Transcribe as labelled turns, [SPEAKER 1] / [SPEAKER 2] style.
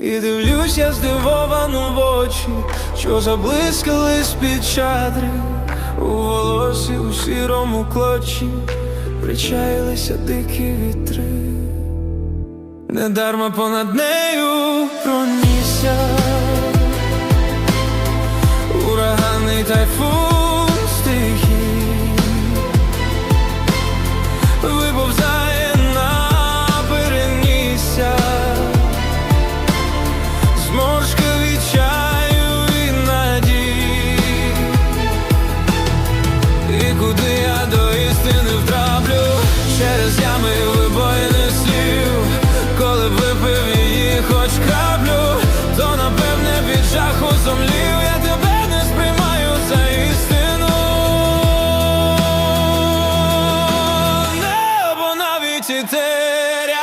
[SPEAKER 1] І дивлюся здивовано в очі, що заблискали з-під чадри, у волосі у сірому клочі причаїлися дикі вітри. Недарма понад нею пронісся куди я до істини втраплю через ями вибоїни слів, коли випив її, хоч краплю, то напевне від жаху зомлів я тебе не сприймаю за істину. Теря.